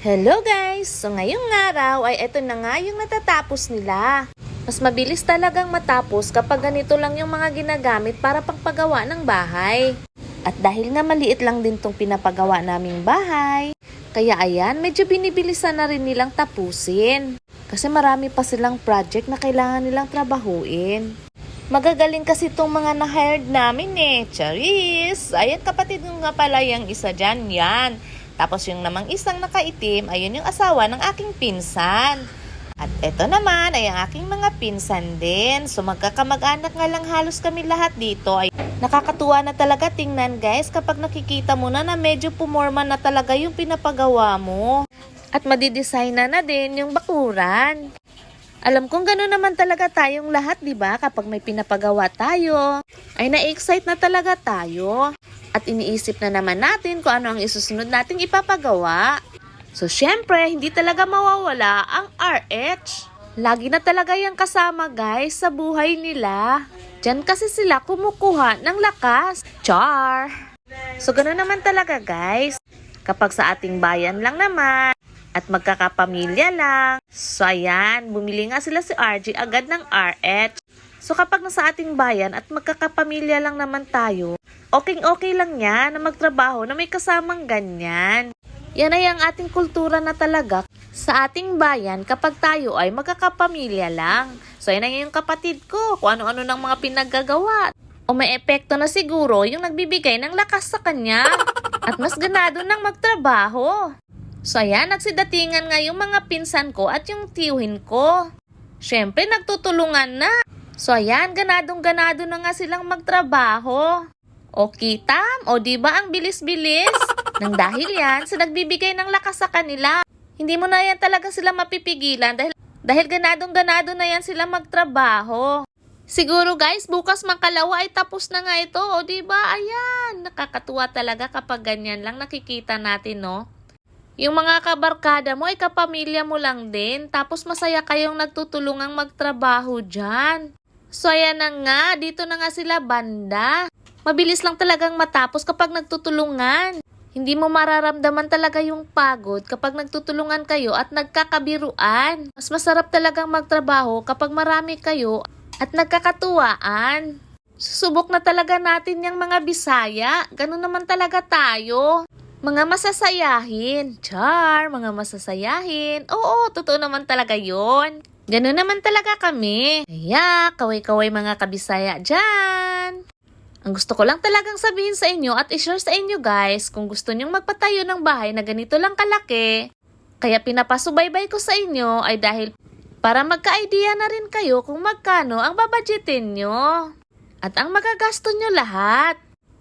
Hello guys! So ngayong araw ay eto na nga yung natatapos nila. Mas mabilis talagang matapos kapag ganito lang yung mga ginagamit para pagpagawa ng bahay. At dahil nga maliit lang din tong pinapagawa naming bahay, kaya ayan, medyo binibilisan na rin nilang tapusin. Kasi marami pa silang project na kailangan nilang trabahuin. Magagaling kasi itong mga na-hired namin eh. Charis! Ayan kapatid nga pala yung isa dyan, yan. Tapos yung namang isang nakaitim, ayun yung asawa ng aking pinsan. At eto naman ay ang aking mga pinsan din. So magkakamag-anak nga lang halos kami lahat dito. Ay nakakatuwa na talaga tingnan guys kapag nakikita mo na na medyo pumorma na talaga yung pinapagawa mo. At madidesign na na din yung bakuran. Alam kong gano'n naman talaga tayong lahat, di ba? Kapag may pinapagawa tayo, ay na-excite na talaga tayo. At iniisip na naman natin kung ano ang isusunod nating ipapagawa. So, syempre, hindi talaga mawawala ang RH. Lagi na talaga yung kasama, guys, sa buhay nila. Diyan kasi sila kumukuha ng lakas. Char! So, gano'n naman talaga, guys. Kapag sa ating bayan lang naman, at magkakapamilya lang. So ayan, bumili nga sila si RG agad ng RH. So kapag nasa ating bayan at magkakapamilya lang naman tayo, okay-okay lang yan na magtrabaho na may kasamang ganyan. Yan ay ang ating kultura na talaga sa ating bayan kapag tayo ay magkakapamilya lang. So yan ay yung kapatid ko, kung ano-ano ng mga pinaggagawa. O may epekto na siguro yung nagbibigay ng lakas sa kanya. At mas ganado ng magtrabaho. So ayan, nagsidatingan nga yung mga pinsan ko at yung tiyuhin ko. Siyempre, nagtutulungan na. So ayan, ganadong-ganado na nga silang magtrabaho. O kitam, o di ba ang bilis-bilis? Nang dahil yan, sa nagbibigay ng lakas sa kanila. Hindi mo na yan talaga sila mapipigilan dahil, dahil ganadong-ganado na yan sila magtrabaho. Siguro guys, bukas makalawa ay tapos na nga ito, o di ba? Ayan, nakakatuwa talaga kapag ganyan lang nakikita natin, no? Yung mga kabarkada mo ay kapamilya mo lang din, tapos masaya kayong nagtutulungang magtrabaho dyan. So ayan na nga, dito na nga sila banda. Mabilis lang talagang matapos kapag nagtutulungan. Hindi mo mararamdaman talaga yung pagod kapag nagtutulungan kayo at nagkakabiruan. Mas masarap talagang magtrabaho kapag marami kayo at nagkakatuwaan. Susubok na talaga natin yung mga Bisaya. Ganun naman talaga tayo. Mga masasayahin. Char, mga masasayahin. Oo, totoo naman talaga yon. Ganun naman talaga kami. Kaya, kaway-kaway mga kabisaya dyan. Ang gusto ko lang talagang sabihin sa inyo at i-share sa inyo guys kung gusto nyong magpatayo ng bahay na ganito lang kalaki. Kaya pinapasubaybay ko sa inyo ay dahil para magka-idea na rin kayo kung magkano ang babadgetin nyo. At ang magagasto nyo lahat.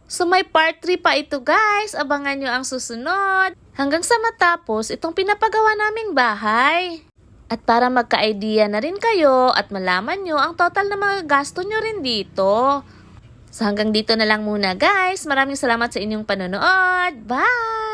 So may part 3 pa ito guys. Abangan nyo ang susunod. Hanggang sa matapos itong pinapagawa naming bahay. At para magka-idea na rin kayo at malaman nyo ang total na mga gasto nyo rin dito. So hanggang dito na lang muna guys. Maraming salamat sa inyong panonood. Bye!